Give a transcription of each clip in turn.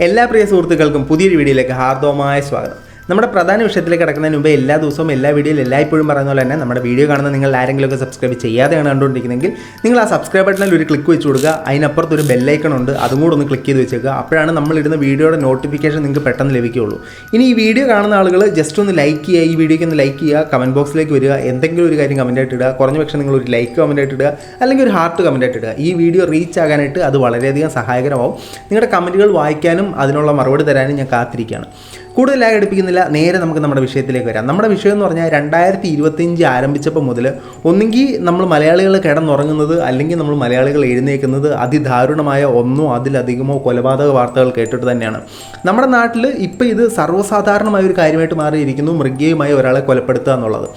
എല്ലാ പ്രിയ സുഹൃത്തുക്കൾക്കും പുതിയൊരു വീഡിയോയിലേക്ക് ഹാർദവമായ സ്വാഗതം. നമ്മുടെ പ്രധാന വിഷയത്തിലേക്ക് കിടക്കുന്നതിന് മുമ്പ് എല്ലാ ദിവസവും എല്ലാ വീഡിയോയിലും എല്ലായ്പ്പോഴും പറയുന്ന പോലെ തന്നെ നമ്മുടെ വീഡിയോ കാണുന്ന നിങ്ങൾ ആരെങ്കിലുമൊക്കെ സബ്സ്ക്രൈബ് ചെയ്യാതെയാണ് കണ്ടുകൊണ്ടിരിക്കുന്നതെങ്കിൽ നിങ്ങൾ ആ സബ്സ്ക്രൈബ് ബട്ടണിൽ ഒരു ക്ലിക്ക് വെച്ച് കൊടുക്കുക. അതിനപ്പുറത്ത് ഒരു ബെല്ലൈക്കൺ ഉണ്ട്. അതും കൂടെ ഒന്ന് ക്ലിക്ക് ചെയ്ത് വെച്ചേക്കുക. അപ്പോഴാണ് നമ്മളിടുന്ന വീഡിയോയുടെ നോട്ടിഫിക്കേഷൻ നിങ്ങൾക്ക് പെട്ടെന്ന് ലഭിക്കുകയുള്ളൂ. ഇനി ഈ വീഡിയോ കാണുന്ന ആളുകൾ ജസ്റ്റ് ഒന്ന് ലൈക്ക് ചെയ്യുക. ഈ വീഡിയോയ്ക്ക് ഒന്ന് ലൈക്ക് ചെയ്യുക. കമന്റ് ബോക്സിലേക്ക് വരിക. എന്തെങ്കിലും ഒരു കാര്യം കമന്റ് ആയിട്ട് ഇടുക. കുറഞ്ഞ പക്ഷേ നിങ്ങൾ ഒരു ലൈക്ക് കമന്റ് ആയിട്ട് ഇടുക. അല്ലെങ്കിൽ ഒരു ഹാർട്ട് കമന്റ് ആയിട്ട് ഇടുക. ഈ വീഡിയോ റീച്ച് ആകാനായിട്ട് അത് വളരെയധികം സഹായകരമാവും. നിങ്ങളുടെ കമന്റുകൾ വായിക്കാനും അതിനുള്ള മറുപടി തരാനും ഞാൻ കാത്തിരിക്കുകയാണ്. കൂടുതലായി എടുപ്പിക്കുന്നില്ല നേരെ നമുക്ക് നമ്മുടെ വിഷയത്തിലേക്ക് വരാം. നമ്മുടെ വിഷയം എന്ന് പറഞ്ഞാൽ രണ്ടായിരത്തി ഇരുപത്തിയഞ്ച് ആരംഭിച്ചപ്പോൾ മുതൽ ഒന്നുകിൽ നമ്മൾ മലയാളികൾ കിടന്നുറങ്ങുന്നത് അല്ലെങ്കിൽ നമ്മൾ മലയാളികൾ എഴുന്നേക്കുന്നത് അതിദാരുണമായ ഒന്നോ അതിലധികമോ കൊലപാതക വാർത്തകൾ കേട്ടിട്ട് തന്നെയാണ്. നമ്മുടെ നാട്ടിൽ ഇപ്പോൾ ഇത് സർവസാധാരണമായ ഒരു കാര്യമായിട്ട് മാറിയിരിക്കുന്നു. മൃഗീയമായി ഒരാളെ കൊലപ്പെടുത്തുക എന്നുള്ളത്.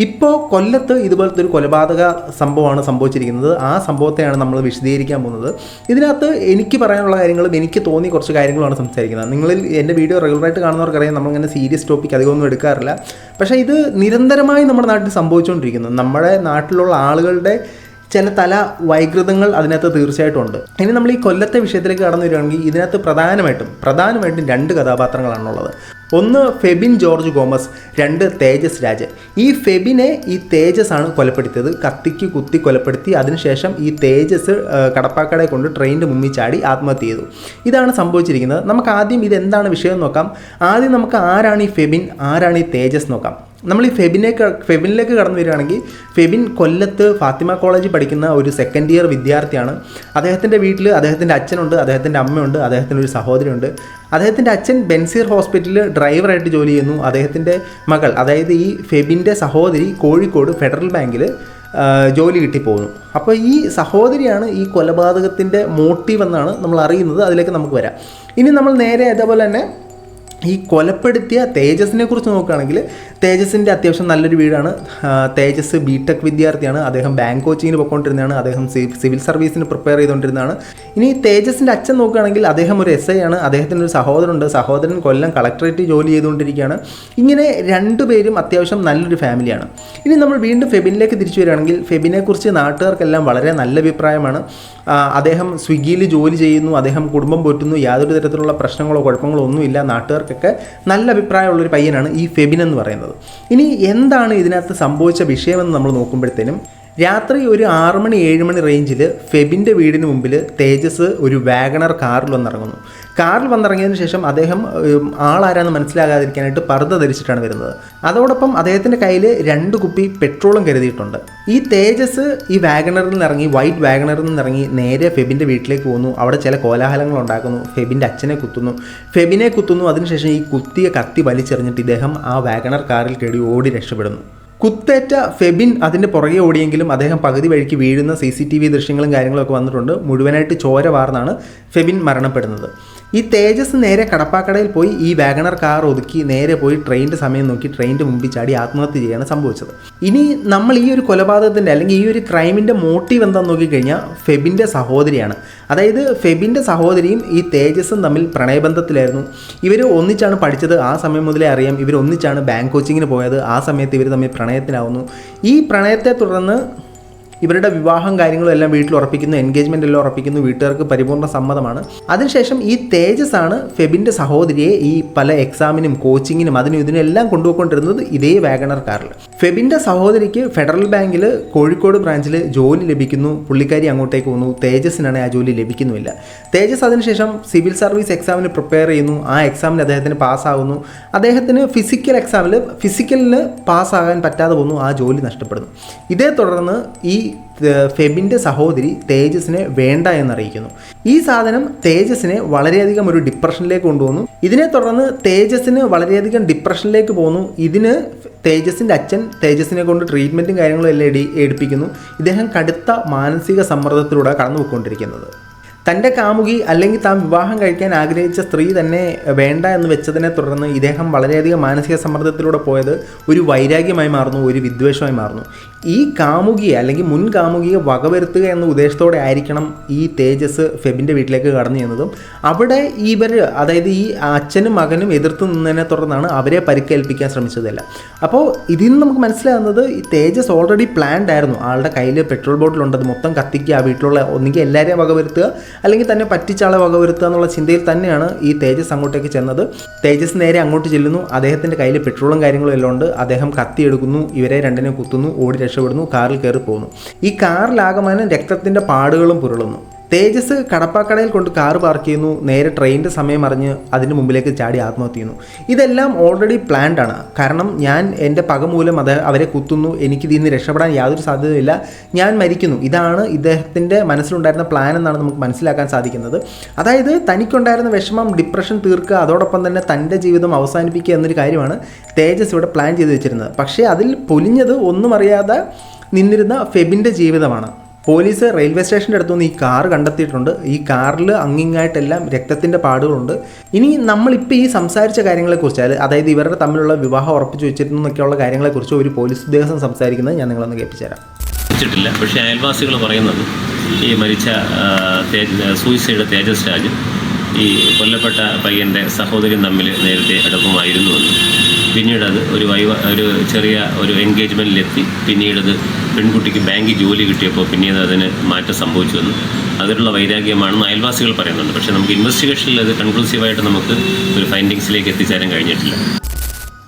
ഇപ്പോൾ കൊല്ലത്ത് ഇതുപോലത്തെ ഒരു കൊലപാതക സംഭവമാണ് സംഭവിച്ചിരിക്കുന്നത്. ആ സംഭവത്തെയാണ് നമ്മൾ വിശദീകരിക്കാൻ പോകുന്നത്. ഇതിനകത്ത് എനിക്ക് പറയാനുള്ള കാര്യങ്ങളും എനിക്ക് തോന്നിയ കുറച്ച് കാര്യങ്ങളുമാണ് സംസാരിക്കുന്നത്. നിങ്ങളിൽ എന്റെ വീഡിയോ റെഗുലറായിട്ട് കാണുന്നവർക്കറിയാം. നമ്മളിങ്ങനെ സീരിയസ് ടോപ്പിക് അധികമൊന്നും എടുക്കാറില്ല. പക്ഷേ ഇത് നിരന്തരമായി നമ്മുടെ നാട്ടിൽ സംഭവിച്ചുകൊണ്ടിരിക്കുന്നു. നമ്മുടെ നാട്ടിലുള്ള ആളുകളുടെ ചില തല വൈകൃതങ്ങൾ അതിനകത്ത് തീർച്ചയായിട്ടും ഉണ്ട് ഇനി നമ്മൾ ഈ കൊല്ലത്തെ വിഷയത്തിലേക്ക് കടന്നു വരികയാണെങ്കിൽ ഇതിനകത്ത് പ്രധാനമായിട്ടും പ്രധാനമായിട്ടും രണ്ട് കഥാപാത്രങ്ങളാണുള്ളത്. ഒന്ന് ഫെബിൻ ജോർജ് ഗോമസ് രണ്ട് തേജസ് രാജ് ഈ ഫെബിനെ ഈ തേജസ് ആണ് കൊലപ്പെടുത്തിയത്. കത്തിക്ക് കുത്തി കൊലപ്പെടുത്തി അതിനുശേഷം ഈ തേജസ് കടപ്പാക്കടയെ കൊണ്ട് ട്രെയിനിന്റെ മുമ്പിൽ ചാടി ആത്മഹത്യ ചെയ്തു. ഇതാണ് സംഭവിച്ചിരിക്കുന്നത്. നമുക്ക് ആദ്യം ഇതെന്താണ് വിഷയം നോക്കാം. ആദ്യം നമുക്ക് ആരാണ് ഈ ഫെബിൻ ആരാണ് ഈ തേജസ് നോക്കാം. നമ്മൾ ഈ ഫെബിനേക്ക് ഫെബിനിലേക്ക് കടന്നു വരികയാണെങ്കിൽ ഫെബിൻ കൊല്ലത്ത് ഫാത്തിമ കോളേജിൽ പഠിക്കുന്ന ഒരു സെക്കൻഡ് ഇയർ വിദ്യാർത്ഥിയാണ്. അദ്ദേഹത്തിന്റെ വീട്ടിൽ അദ്ദേഹത്തിന്റെ അച്ഛനുണ്ട് അദ്ദേഹത്തിന്റെ അമ്മയുണ്ട് അദ്ദേഹത്തിന്റെ ഒരു സഹോദരിയുണ്ട്. അദ്ദേഹത്തിന്റെ അച്ഛൻ ബെൻസീർ ഹോസ്പിറ്റലിൽ ഡ്രൈവറായിട്ട് ജോലി ചെയ്യുന്നു. അദ്ദേഹത്തിന്റെ മകൾ അതായത് ഈ ഫെബിന്റെ സഹോദരി കോഴിക്കോട് ഫെഡറൽ ബാങ്കിൽ ജോലി കിട്ടിപ്പോകുന്നു. അപ്പോൾ ഈ സഹോദരിയാണ് ഈ കൊലപാതകത്തിന്റെ മോട്ടീവ് എന്നാണ് നമ്മൾ അറിയുന്നത് അതിലേക്ക് നമുക്ക് വരാം. ഇനി നമ്മൾ നേരെ അതേപോലെ തന്നെ ഈ കൊലപ്പെടുത്തിയ തേജസിനെ കുറിച്ച് നോക്കുകയാണെങ്കിൽ തേജസിന്റെ അത്യാവശ്യം നല്ലൊരു വീടാണ്. തേജസ് ബി ടെക് വിദ്യാർത്ഥിയാണ്. അദ്ദേഹം ബാങ്ക് കോച്ചിങ്ങിന് പോയിക്കൊണ്ടിരുന്നതാണ്. അദ്ദേഹം സിവിൽ സർവീസിന് പ്രിപ്പയർ ചെയ്തുകൊണ്ടിരുന്നതാണ്. ഇനി തേജസിന്റെ അച്ഛൻ നോക്കുകയാണെങ്കിൽ അദ്ദേഹം ഒരു എസ് ഐ ആണ്. അദ്ദേഹത്തിന് ഒരു സഹോദരനുണ്ട്. സഹോദരൻ കൊല്ലം കളക്ടറേറ്റ് ജോലി ചെയ്തുകൊണ്ടിരിക്കുകയാണ്. ഇങ്ങനെ രണ്ടുപേരും അത്യാവശ്യം നല്ലൊരു ഫാമിലിയാണ് ഇനി നമ്മൾ വീണ്ടും ഫെബിനിലേക്ക് തിരിച്ചു വരികയാണെങ്കിൽ ഫെബിനെക്കുറിച്ച് നാട്ടുകാർക്കെല്ലാം വളരെ നല്ല അഭിപ്രായമാണ്. അദ്ദേഹം സ്വിഗ്ഗിയിൽ ജോലി ചെയ്യുന്നു അദ്ദേഹം കുടുംബം പോറ്റുന്നു യാതൊരു തരത്തിലുള്ള പ്രശ്നങ്ങളോ കുഴപ്പങ്ങളോ ഒന്നുമില്ല. നാട്ടുകാർക്കൊക്കെ നല്ല അഭിപ്രായമുള്ളൊരു പയ്യനാണ് ഈ ഫെബിൻ എന്ന് പറയുന്നത്. ഇനി എന്താണ് ഇതിനകത്ത് സംഭവിച്ച വിഷയമെന്ന് നമ്മൾ നോക്കുമ്പോഴത്തേനും രാത്രി ഒരു ആറ് മണി ഏഴ് മണി റേഞ്ചിൽ ഫെബിന്റെ വീടിന് മുമ്പിൽ തേജസ് ഒരു വാഗണർ കാറിൽ വന്നിറങ്ങുന്നു. കാറിൽ വന്നിറങ്ങിയതിന് ശേഷം അദ്ദേഹം ആളാരാന്ന് മനസ്സിലാകാതിരിക്കാനായിട്ട് പർദ്ദ ധരിച്ചിട്ടാണ് വരുന്നത്. അതോടൊപ്പം അദ്ദേഹത്തിന്റെ കയ്യിൽ രണ്ട് കുപ്പി പെട്രോളും കരുതിയിട്ടുണ്ട്. ഈ തേജസ് ഈ വാഗണറിൽ നിന്ന് ഇറങ്ങി വൈറ്റ് വാഗണറിൽ നിന്ന് ഇറങ്ങി നേരെ ഫെബിന്റെ വീട്ടിലേക്ക് പോകുന്നു. അവിടെ ചില കോലാഹലങ്ങൾ ഉണ്ടാക്കുന്നു. ഫെബിന്റെ അച്ഛനെ കുത്തുന്നു. ഫെബിനെ കുത്തുന്നു. അതിനുശേഷം ഈ കുത്തിയ കത്തി വലിച്ചെറിഞ്ഞിട്ട് ഇദ്ദേഹം ആ വാഗണർ കാറിൽ കയറി ഓടി രക്ഷപ്പെടുന്നു. കുത്തേറ്റ ഫെബിൻ അതിന്റെ പുറകെ ഓടിയെങ്കിലും അദ്ദേഹം പകുതി വഴിക്ക് വീഴുന്ന സി സി ടി വി ദൃശ്യങ്ങളും കാര്യങ്ങളൊക്കെ വന്നിട്ടുണ്ട്. മുഴുവനായിട്ട് ചോര വാർന്നാണ് ഫെബിൻ മരണപ്പെടുന്നത്. ഈ തേജസ് നേരെ കടപ്പാക്കടയിൽ പോയി ഈ വാഗണർ കാർ ഒതുക്കി നേരെ പോയി ട്രെയിനിന്റെ സമയം നോക്കി ട്രെയിനിന്റെ മുമ്പിൽ ചാടി ആത്മഹത്യ ചെയ്യാണ് സംഭവിച്ചത്. ഇനി നമ്മൾ ഈ ഒരു കൊലപാതകത്തിന്റെ അല്ലെങ്കിൽ ഈ ഒരു ക്രൈമിന്റെ മോട്ടീവ് എന്താണെന്ന് നോക്കിക്കഴിഞ്ഞാൽ ഫെബിന്റെ സഹോദരിയാണ്. അതായത് ഫെബിന്റെ സഹോദരിയും ഈ തേജസും തമ്മിൽ പ്രണയബന്ധത്തിലായിരുന്നു. ഇവർ ഒന്നിച്ചാണ് പഠിച്ചത്. ആ സമയം മുതലേ അറിയാം ഇവർ ഒന്നിച്ചാണ് ബാങ്ക് കോച്ചിങ്ങിന് പോയത്. ആ സമയത്ത് ഇവർ തമ്മിൽ പ്രണയത്തിലാവുന്നു. ഈ പ്രണയത്തെ തുടർന്ന് ഇവരുടെ വിവാഹം കാര്യങ്ങളും എല്ലാം വീട്ടിൽ ഉറപ്പിക്കുന്നു എൻഗേജ്മെന്റ് എല്ലാം ഉറപ്പിക്കുന്നു വീട്ടുകാർക്ക് പരിപൂർണ സമ്മതമാണ്. അതിനുശേഷം ഈ തേജസ് ആണ് ഫെബിന്റെ സഹോദരിയെ ഈ പല എക്സാമിനും കോച്ചിങ്ങിനും അതിനും ഇതിനെല്ലാം കൊണ്ടുപോയിക്കൊണ്ടിരുന്നത് ഇതേ വാഗണർ കാറിൽ. ഫെബിന്റെ സഹോദരിക്ക് ഫെഡറൽ ബാങ്കിൽ കോഴിക്കോട് ബ്രാഞ്ചിൽ ജോലി ലഭിക്കുന്നു പുള്ളിക്കാരി അങ്ങോട്ടേക്ക് പോകുന്നു തേജസിനാണ് ആ ജോലി ലഭിക്കുന്നുമില്ല. തേജസ് അതിനുശേഷം സിവിൽ സർവീസ് എക്സാമിന് പ്രിപ്പയർ ചെയ്യുന്നു ആ എക്സാമിന് അദ്ദേഹത്തിന് പാസ്സാകുന്നു അദ്ദേഹത്തിന് ഫിസിക്കൽ എക്സാമിൽ ഫിസിക്കലിന് പാസ്സാകാൻ പറ്റാതെ പോകുന്നു ആ ജോലി നഷ്ടപ്പെടുന്നു. ഇതേ തുടർന്ന് ഈ ഫെബിന്റെ സഹോദരി തേജസിനെ വേണ്ട എന്നറിയിക്കുന്നു. ഈ സാധനം തേജസിനെ വളരെയധികം ഒരു ഡിപ്രഷനിലേക്ക് കൊണ്ടുവന്നു. ഇതിനെ തുടർന്ന് തേജസിന് വളരെയധികം ഡിപ്രഷനിലേക്ക് പോന്നു. ഇതിന് തേജസിന്റെ അച്ഛൻ തേജസിനെ കൊണ്ട് ട്രീറ്റ്മെന്റും കാര്യങ്ങളും എല്ലാം എടി എടുപ്പിക്കുന്നു ഇദ്ദേഹം കടുത്ത മാനസിക സമ്മർദ്ദത്തിലൂടെ കടന്നു പോയിക്കൊണ്ടിരിക്കുന്നത് തന്റെ കാമുകി അല്ലെങ്കിൽ താൻ വിവാഹം കഴിക്കാൻ ആഗ്രഹിച്ച സ്ത്രീ തന്നെ വേണ്ട എന്ന് വെച്ചതിനെ തുടർന്ന് ഇദ്ദേഹം വളരെയധികം മാനസിക സമ്മർദ്ദത്തിലൂടെ പോയത് ഒരു വൈരാഗ്യമായി മാറുന്നു ഒരു വിദ്വേഷമായി മാറുന്നു. ഈ കാമുകിയെ അല്ലെങ്കിൽ മുൻ കാമുകിയെ വകവരുത്തുക എന്ന ഉദ്ദേശത്തോടെ ആയിരിക്കണം ഈ തേജസ് ഫെബിന്റെ വീട്ടിലേക്ക് കടന്നു ചെന്നതും. അവിടെ ഇവർ അതായത് ഈ അച്ഛനും മകനും എതിർത്ത് നിന്നതിനെ തുടർന്നാണ് അവരെ പരിക്കേൽപ്പിക്കാൻ ശ്രമിച്ചതല്ല. അപ്പോൾ ഇതിൽ നിന്ന് നമുക്ക് മനസ്സിലാകുന്നത് ഈ തേജസ് ഓൾറെഡി പ്ലാൻഡ് ആയിരുന്നു. ആളുടെ കയ്യിൽ പെട്രോൾ ബോട്ടിൽ ഉണ്ടത് മൊത്തം കത്തിക്കുക ആ വീട്ടിലുള്ള ഒന്നുകിൽ എല്ലാവരെയും വകവരുത്തുക അല്ലെങ്കിൽ തന്നെ പറ്റിച്ചാളെ വകവരുത്തുക എന്നുള്ള ചിന്തയിൽ തന്നെയാണ് ഈ തേജസ് അങ്ങോട്ടേക്ക് ചെന്നത്. തേജസ് നേരെ അങ്ങോട്ട് ചെല്ലുന്നു. അദ്ദേഹത്തിന്റെ കയ്യിൽ പെട്രോളും കാര്യങ്ങളും എല്ലാം ഉണ്ട്. അദ്ദേഹം കത്തിയെടുക്കുന്നു ഇവരെ രണ്ടിനെ കുത്തുന്നു. ഓടി രക്ഷപ്പെടുന്നു. കാറിൽ കയറി പോകുന്നു ഈ കാറിലാകമാനം രക്തത്തിന്റെ പാടുകളും പുരളുന്നു. തേജസ് കടപ്പാക്കടയിൽ കൊണ്ട് കാർ പാർക്ക് ചെയ്യുന്നു. നേരെ ട്രെയിനിന്റെ സമയം അറിഞ്ഞ് അതിന് മുമ്പിലേക്ക് ചാടി ആത്മഹത്യ ചെയ്യുന്നു. ഇതെല്ലാം ഓൾറെഡി പ്ലാൻഡ് ആണ്. കാരണം ഞാൻ എന്റെ പക മൂലം അത് അവരെ കുത്തുന്നു. എനിക്ക് ഇതിൽ നിന്ന് രക്ഷപ്പെടാൻ യാതൊരു സാധ്യതയില്ല ഞാൻ മരിക്കുന്നു. ഇതാണ് ഇദ്ദേഹത്തിന്റെ മനസ്സിലുണ്ടായിരുന്ന പ്ലാൻ എന്നാണ് നമുക്ക് മനസ്സിലാക്കാൻ സാധിക്കുന്നത്. അതായത് തനിക്കുണ്ടായിരുന്ന വിഷമം ഡിപ്രഷൻ തീർക്കുക അതോടൊപ്പം തന്നെ തന്റെ ജീവിതം അവസാനിപ്പിക്കുക എന്നൊരു കാര്യമാണ് തേജസ് ഇവിടെ പ്ലാൻ ചെയ്ത് വെച്ചിരുന്നത്. പക്ഷേ അതിൽ പൊലിഞ്ഞത് ഒന്നും അറിയാതെ നിന്നിരുന്ന ഫെബിന്റെ ജീവിതമാണ്. പോലീസ് റെയിൽവേ സ്റ്റേഷന്റെ അടുത്തുനിന്ന് ഈ കാർ കണ്ടെത്തിയിട്ടുണ്ട്. ഈ കാറിൽ അങ്ങിങ്ങായിട്ടെല്ലാം രക്തത്തിന്റെ പാടുകളുണ്ട്. ഇനി നമ്മളിപ്പോൾ ഈ സംസാരിച്ച കാര്യങ്ങളെക്കുറിച്ച് അതായത് ഇവരുടെ തമ്മിലുള്ള വിവാഹം ഉറപ്പിച്ചു വെച്ചിരുന്നു എന്നൊക്കെയുള്ള കാര്യങ്ങളെക്കുറിച്ച് ഒരു പോലീസ് ഉദ്യോഗസ്ഥൻ സംസാരിക്കുന്നത് ഞാൻ നിങ്ങളൊന്ന് കേൾപ്പിച്ചുതരാം. വെച്ചിട്ടില്ല. പക്ഷേ അയൽവാസികൾ പറയുന്നത് ഈ മരിച്ച സൂയിസൈഡ് തേജസ് രാജ് ഈ കൊല്ലപ്പെട്ട പയ്യന്റെ സഹോദരിയും തമ്മിൽ നേരത്തെ അടുപ്പമായിരുന്നുവെന്ന് പിന്നീട് അത് ഒരു വൈവ ഒരു ചെറിയ ഒരു എൻഗേജ്മെന്റിലെത്തി. പിന്നീട് അത് പെൺകുട്ടിക്ക് ബാങ്കിൽ ജോലി കിട്ടിയപ്പോൾ പിന്നീട് അതിന് മാറ്റം സംഭവിച്ചുവെന്ന് അതിലുള്ള വൈരാഗ്യമാണെന്ന് അയൽവാസികൾ പറയുന്നുണ്ട്. പക്ഷേ നമുക്ക് ഇൻവെസ്റ്റിഗേഷനിൽ അത് കൺക്ലൂസീവായിട്ട് നമുക്ക് ഒരു ഫൈൻഡിങ്സിലേക്ക് എത്തിച്ചേരാൻ കഴിഞ്ഞിട്ടില്ല.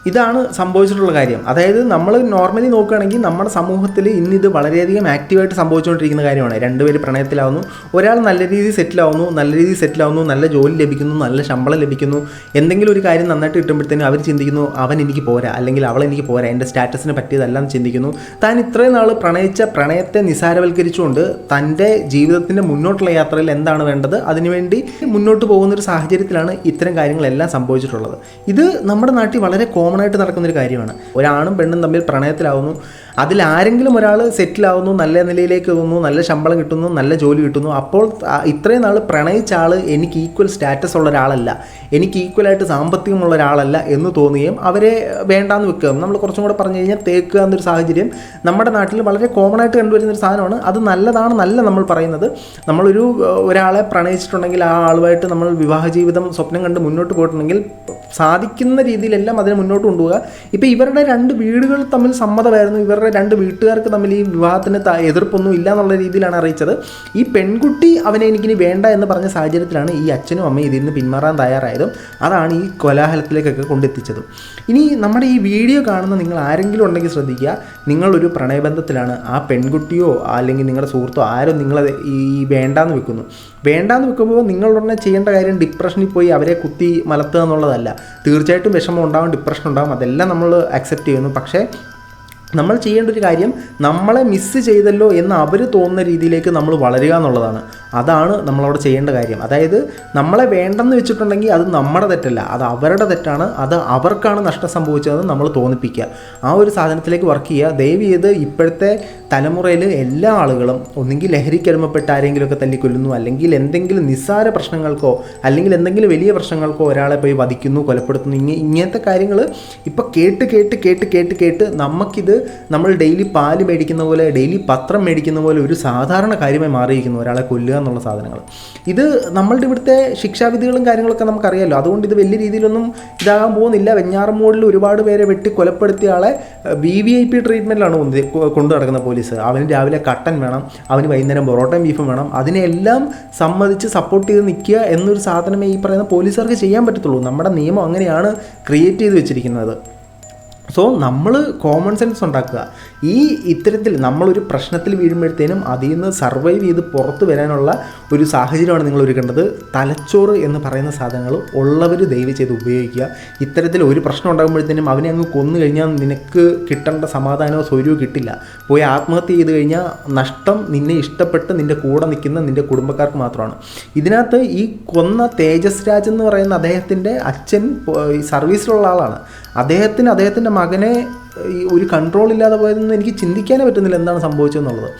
ഇതാണ് സംഭവിച്ചിട്ടുള്ള കാര്യം. അതായത് നമ്മൾ നോർമലി നോക്കുകയാണെങ്കിൽ നമ്മുടെ സമൂഹത്തിൽ ഇന്ന് ഇത് വളരെയധികം ആക്റ്റീവായിട്ട് സംഭവിച്ചുകൊണ്ടിരിക്കുന്ന കാര്യമാണ്. രണ്ടുപേര് പ്രണയത്തിലാവുന്നു. ഒരാൾ നല്ല രീതിയിൽ സെറ്റിലാവുന്നു നല്ല രീതിയിൽ സെറ്റിലാവുന്നു നല്ല ജോലി ലഭിക്കുന്നു നല്ല ശമ്പളം ലഭിക്കുന്നു. എന്തെങ്കിലും ഒരു കാര്യം നന്നായിട്ട് കിട്ടുമ്പോഴത്തേനും അവർ ചിന്തിക്കുന്നു അവൻ എനിക്ക് പോരാ അല്ലെങ്കിൽ അവൾ എനിക്ക് പോരാ എന്റെ സ്റ്റാറ്റസിന് പറ്റിയതെല്ലാം ചിന്തിക്കുന്നു. താൻ ഇത്രയും നാൾ പ്രണയിച്ച പ്രണയത്തെ നിസാരവൽക്കരിച്ചുകൊണ്ട് തന്റെ ജീവിതത്തിന്റെ മുന്നോട്ടുള്ള യാത്രയിൽ എന്താണ് വേണ്ടത്? അതിനുവേണ്ടി മുന്നോട്ട് പോകുന്ന ഒരു സാഹചര്യത്തിലാണ് ഇത്തരം കാര്യങ്ങളെല്ലാം സംഭവിച്ചിട്ടുള്ളത്. ഇത് നമ്മുടെ നാട്ടിൽ വളരെ കോമൺ ആയിട്ട് നടക്കുന്നൊരു കാര്യമാണ്. ഒരാണും പെണ്ണും തമ്മിൽ പ്രണയത്തിലാവുന്നു. അതിൽ ആരെങ്കിലും ഒരാൾ സെറ്റിലാവുന്നു നല്ല നിലയിലേക്ക് പോകുന്നു നല്ല ശമ്പളം കിട്ടുന്നു നല്ല ജോലി കിട്ടുന്നു. അപ്പോൾ ഇത്രയും നാൾ പ്രണയിച്ച ആൾ എനിക്ക് ഈക്വൽ സ്റ്റാറ്റസ് ഉള്ള ഒരാളല്ല. എനിക്ക് ഈക്വലായിട്ട് സാമ്പത്തികമുള്ള ഒരാളല്ല എന്ന് തോന്നുകയും അവരെ വേണ്ടാന്ന് വെക്കുക നമ്മൾ കുറച്ചും കൂടെ പറഞ്ഞു കഴിഞ്ഞാൽ തേക്കുക എന്നൊരു സാഹചര്യം നമ്മുടെ നാട്ടിൽ വളരെ കോമൺ ആയിട്ട് കണ്ടുവരുന്ന ഒരു സാധനമാണ്. അത് നല്ലതാണ് നല്ല നമ്മൾ പറയുന്നത്. നമ്മളൊരു ഒരാളെ പ്രണയിച്ചിട്ടുണ്ടെങ്കിൽ ആ ആളുമായിട്ട് നമ്മൾ വിവാഹ ജീവിതം സ്വപ്നം കണ്ട് മുന്നോട്ട് പോയിട്ടുണ്ടെങ്കിൽ സാധിക്കുന്ന രീതിയിലെല്ലാം അതിനെ മുന്നോട്ട് കൊണ്ടുപോകുക ഇപ്പോൾ ഇവരുടെ രണ്ട് വീടുകൾ തമ്മിൽ സമ്മതമായിരുന്നു. ഇവരുടെ രണ്ട് വീട്ടുകാർക്ക് തമ്മിൽ ഈ വിവാഹത്തിന് എതിർപ്പൊന്നും ഇല്ല എന്നുള്ള രീതിയിലാണ് അറിയിച്ചത്. ഈ പെൺകുട്ടി അവനെ എനിക്കിനി വേണ്ട എന്ന് പറഞ്ഞ സാഹചര്യത്തിലാണ് ഈ അച്ഛനും അമ്മയും ഇതിൽ നിന്ന് പിന്മാറാൻ തയ്യാറായതും. അതാണ് ഈ കോലാഹലത്തിലേക്കൊക്കെ കൊണ്ടെത്തിച്ചത്. ഇനി നമ്മുടെ ഈ വീഡിയോ കാണുന്ന നിങ്ങൾ ആരെങ്കിലും ഉണ്ടെങ്കിൽ ശ്രദ്ധിക്കുക. നിങ്ങളൊരു പ്രണയബന്ധത്തിലാണ്. ആ പെൺകുട്ടിയോ അല്ലെങ്കിൽ നിങ്ങളുടെ സുഹൃത്തോ ആരോ നിങ്ങളെ ഈ വേണ്ടാന്ന് വെക്കുന്നു. വേണ്ടാന്ന് വെക്കുമ്പോൾ നിങ്ങൾ ഉടനെ ചെയ്യേണ്ട കാര്യം ഡിപ്രഷനിൽ പോയി അവരെ കുത്തി മലത്തുക എന്നുള്ളതല്ല. തീർച്ചയായിട്ടും വിഷമം ഉണ്ടാവും ഡിപ്രഷൻ ഉണ്ടാവും അതെല്ലാം നമ്മൾ അക്സെപ്റ്റ് ചെയ്യുന്നു. പക്ഷേ നമ്മൾ ചെയ്യേണ്ട ഒരു കാര്യം നമ്മളെ മിസ്സ് ചെയ്തല്ലോ എന്ന് അവർ തോന്നുന്ന രീതിയിലേക്ക് നമ്മൾ വളരുക എന്നുള്ളതാണ്. അതാണ് നമ്മളവിടെ ചെയ്യേണ്ട കാര്യം. അതായത് നമ്മളെ വേണ്ടെന്ന് വെച്ചിട്ടുണ്ടെങ്കിൽ അത് നമ്മുടെ തെറ്റല്ല അത് അവരുടെ തെറ്റാണ് അത് അവർക്കാണ് നഷ്ടം സംഭവിച്ചതെന്ന് നമ്മൾ തോന്നിപ്പിക്കുക. ആ ഒരു സാധനത്തിലേക്ക് വർക്ക് ചെയ്യുക. ദയവ് ചെയ്ത് ഇപ്പോഴത്തെ തലമുറയിൽ എല്ലാ ആളുകളും ഒന്നെങ്കിൽ ലഹരിക്കരുമപ്പെട്ട് ആരെങ്കിലുമൊക്കെ തല്ലിക്കൊല്ലുന്നു അല്ലെങ്കിൽ എന്തെങ്കിലും നിസ്സാര പ്രശ്നങ്ങൾക്കോ അല്ലെങ്കിൽ എന്തെങ്കിലും വലിയ പ്രശ്നങ്ങൾക്കോ ഒരാളെ പോയി വധിക്കുന്നു കൊലപ്പെടുത്തുന്നു ഇങ്ങനെ ഇങ്ങനത്തെ കാര്യങ്ങൾ ഇപ്പോൾ കേട്ട് കേട്ട് കേട്ട് കേട്ട് കേട്ട് നമുക്കിത് നമ്മൾ ഡെയിലി പാൽ മേടിക്കുന്ന പോലെ ഡെയിലി പത്രം മേടിക്കുന്ന പോലെ ഒരു സാധാരണ കാര്യമായി മാറിയിരിക്കുന്നു ഒരാളെ കൊല്ലുക എന്നുള്ള സാധനങ്ങൾ. ഇത് നമ്മളുടെ ഇവിടുത്തെ ശിക്ഷാവിധികളും കാര്യങ്ങളൊക്കെ നമുക്കറിയാമല്ലോ അതുകൊണ്ട് ഇത് വലിയ രീതിയിലൊന്നും ഇതാകാൻ പോകുന്നില്ല. വെഞ്ഞാറമൂടിൽ ഒരുപാട് പേരെ വെട്ടി കൊലപ്പെടുത്തിയ ആളെ വി വി ഐ പി ട്രീറ്റ്മെന്റിലാണ് കൊണ്ട് നടക്കുന്ന പോലീസ്. അവന് രാവിലെ കട്ടൻ വേണം അവന് വൈകുന്നേരം പൊറോട്ടയും ബീഫും വേണം. അതിനെല്ലാം സമ്മതിച്ച് സപ്പോർട്ട് ചെയ്ത് നിൽക്കുക എന്നൊരു സാധനമേ ഈ പറയുന്ന പോലീസുകാർക്ക് ചെയ്യാൻ പറ്റത്തുള്ളൂ. നമ്മുടെ നിയമം അങ്ങനെയാണ് ക്രിയേറ്റ് ചെയ്ത് വെച്ചിരിക്കുന്നത്. സോ നമ്മൾ കോമൺ സെൻസ് ഉണ്ടാക്കുക. ഈ ഇത്തരത്തിൽ നമ്മളൊരു പ്രശ്നത്തിൽ വീഴുമ്പോഴത്തേനും അതിൽ നിന്ന് സർവൈവ് ചെയ്ത് പുറത്ത് വരാനുള്ള ഒരു സാഹചര്യമാണ് നിങ്ങൾ ഒരുക്കേണ്ടത്. തലച്ചോറ് എന്ന് പറയുന്ന സാധനങ്ങൾ ഉള്ളവർ ദയവ് ചെയ്ത് ഉപയോഗിക്കുക. ഇത്തരത്തിൽ ഒരു പ്രശ്നം ഉണ്ടാകുമ്പോഴത്തേനും അവനെ അങ്ങ് കൊന്നു കഴിഞ്ഞാൽ നിനക്ക് കിട്ടേണ്ട സമാധാനമോ സൗര്യവും കിട്ടില്ല. പോയി ആത്മഹത്യ ചെയ്ത് കഴിഞ്ഞാൽ നഷ്ടം നിന്നെ ഇഷ്ടപ്പെട്ട് നിന്റെ കൂടെ നിൽക്കുന്ന നിന്റെ കുടുംബക്കാർക്ക് മാത്രമാണ്. ഇതിനകത്ത് ഈ കൊന്ന തേജസ് രാജ് എന്ന് പറയുന്ന അദ്ദേഹത്തിന്റെ അച്ഛൻ സർവീസിലുള്ള ആളാണ്. അദ്ദേഹത്തിന് അദ്ദേഹത്തിന്റെ മകനെ ഈ ഒരു കൺട്രോൾ ഇല്ലാതെ പോയതെന്ന് എനിക്ക് ചിന്തിക്കാനേ പറ്റുന്നില്ല എന്താണ് സംഭവിച്ചതെന്നുള്ളത്.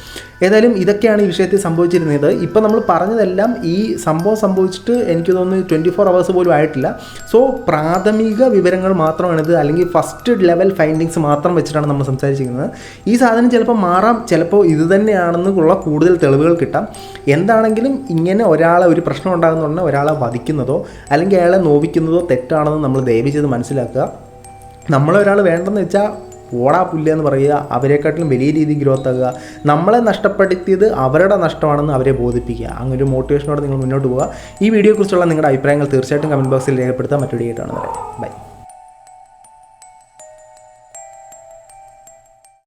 ഏതായാലും ഇതൊക്കെയാണ് ഈ വിഷയത്തിൽ സംഭവിച്ചിരുന്നത്. ഇപ്പം നമ്മൾ പറഞ്ഞതെല്ലാം ഈ സംഭവം സംഭവിച്ചിട്ട് എനിക്ക് തോന്നുന്നു ട്വന്റി ഫോർ അവേഴ്സ് പോലും ആയിട്ടില്ല. സോ പ്രാഥമിക വിവരങ്ങൾ മാത്രമാണിത്. അല്ലെങ്കിൽ ഫസ്റ്റ് ലെവൽ ഫൈൻഡിങ്സ് മാത്രം വെച്ചിട്ടാണ് നമ്മൾ സംസാരിച്ചിരിക്കുന്നത്. ഈ സാധനം ചിലപ്പോൾ മാറാം. ചിലപ്പോൾ ഇത് തന്നെയാണെന്നുള്ള കൂടുതൽ തെളിവുകൾ കിട്ടാം. എന്താണെങ്കിലും ഇങ്ങനെ ഒരാളെ ഒരു പ്രശ്നം ഉണ്ടാകുന്നുണ്ടെങ്കിൽ ഒരാളെ വധിക്കുന്നതോ അല്ലെങ്കിൽ അയാളെ നോവിക്കുന്നതോ തെറ്റാണെന്ന് നമ്മൾ ദയവ് ചെയ്ത് മനസ്സിലാക്കുക. നമ്മളൊരാൾ വേണ്ടെന്ന് വെച്ചാൽ പോടാ പുല്ല എന്ന് പറയുക അവരെക്കാട്ടിലും വലിയ രീതിയിൽ ഗ്രോത്ത് ആകുക നമ്മളെ നഷ്ടപ്പെടുത്തിയത് അവരുടെ നഷ്ടമാണെന്ന് അവരെ ബോധിപ്പിക്കുക. അങ്ങനെ ഒരു മോട്ടിവേഷനോടെ നിങ്ങൾ മുന്നോട്ട് പോവുക. ഈ വീഡിയോയെക്കുറിച്ചുള്ള നിങ്ങളുടെ അഭിപ്രായങ്ങൾ തീർച്ചയായിട്ടും കമന്റ് ബോക്സിൽ രേഖപ്പെടുത്താൻ മറ്റൊരു ആണ് ബൈ